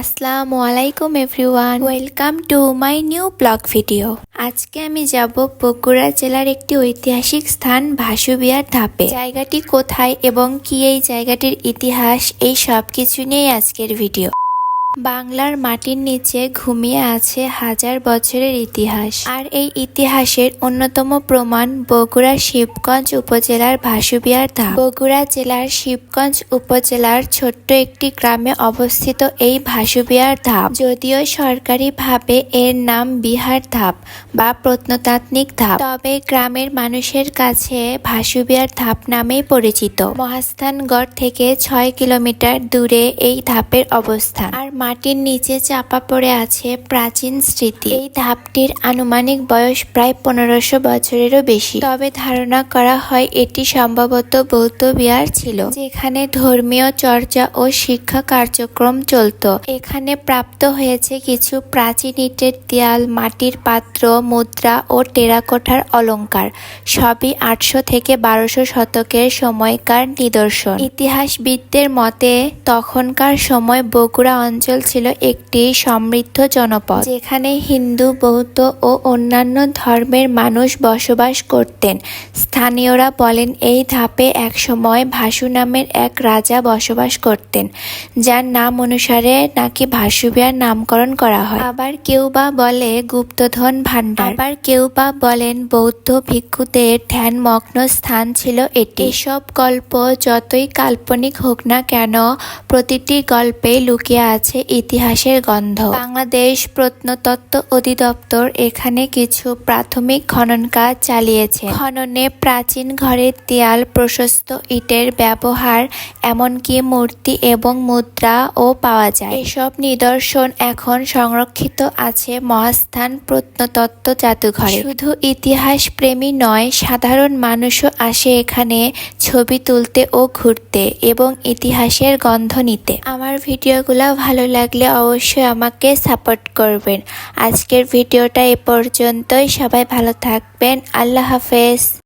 আসসালামু আলাইকুম everyone. Welcome to my new vlog video. আজকে আমি যাব বগুড়া জেলার একটি ঐতিহাসিক স্থান ভাসুবিয়ার ধাপে। জায়গাটি কোথায় এবং কি এই জায়গাটির ইতিহাস, এই সব কিছু নিয়েই আজকের ভিডিও। বাংলার মাটির নিচে ঘুমিয়ে আছে হাজার বছরের ইতিহাস। আর এই ইতিহাসের অন্যতম প্রমাণ বগুড়া শিবগঞ্জ উপজেলার ভাসুবিয়ার ধাপ বগুড়া জেলার শিবগঞ্জ উপজেলার ছোট্ট একটি গ্রামে অবস্থিত এই ভাসুবিয়ার ধাপ যদিও সরকারিভাবে এর নাম বিহার ধাপ বা প্রত্নতাত্ত্বিক ধাপ। তবে গ্রামের মানুষের কাছে ভাসুবিয়ার ধাপ নামেই পরিচিত। মহাস্থানগড় থেকে ছয় কিলোমিটার দূরে এই ধাপের অবস্থান। আর মাটির নিচে চাপা পড়ে আছে প্রাচীন স্মৃতি। এই ধাপটির আনুমানিক বয়স প্রায় পনেরোশো বছরেরও বেশি। তবে ধারণা করা হয় এটি সম্ভবত বৌদ্ধ বিহার ছিল, যেখানে ধর্মীয় চর্চা ও শিক্ষা কার্যক্রম চলত। এখানে প্রাপ্ত হয়েছে কিছু প্রাচীন ইটের দেয়াল, মাটির পাত্র, মুদ্রা ও টেরাকোঠার অলংকার সবই আটশো থেকে বারোশো শতকের সময়কার নিদর্শন। ইতিহাসবিদদের মতে, তখনকার সময় বগুড়া অঞ্চল ছিল একটি সমৃদ্ধ জনপদ, যেখানে হিন্দু, বৌদ্ধ ও অন্যান্য ধর্মের মানুষ বসবাস করতেন। স্থানীয়রা বলেন, এই ধাপে একসময় ভাসু নামের এক রাজা বসবাস করতেন, যার নাম অনুসারে নাকি ভাসুবিয়ার নামকরণ করা হয়। আবার কেউ বা বলে গুপ্তধন ভাণ্ডার। আবার কেউ বা বলেন, বৌদ্ধ ভিক্ষুদের ধ্যানমগ্ন স্থান ছিল এটি। এসব গল্প যতই কাল্পনিক হোক না কেন, প্রতিটি গল্পে লুকিয়ে আছে ইতিহাসের গন্ধ। বাংলাদেশ প্রত্নতত্ত্ব অধিদপ্তর এখানে কিছু প্রাথমিক খনন কাজ চালিয়েছে। খননে প্রাচীন ঘরের দেয়াল, প্রশস্ত ইটের ব্যবহার, এমনকি মূর্তি এবং মুদ্রা ও পাওয়া যায়। এসব নিদর্শন এখন সংরক্ষিত আছে মহাস্থান প্রত্নতত্ত্ব জাদুঘরে। শুধু ইতিহাস প্রেমী নয়, সাধারণ মানুষও আসে এখানে ছবি তুলতে ও ঘুরতে এবং ইতিহাসের গন্ধ নিতে। আমার ভিডিওগুলো ভালো লাগলে অবশ্যই আমাকে সাপোর্ট করবেন। আজকের ভিডিওটা এ পর্যন্তই। সবাই ভালো থাকবেন। আল্লাহ হাফেজ।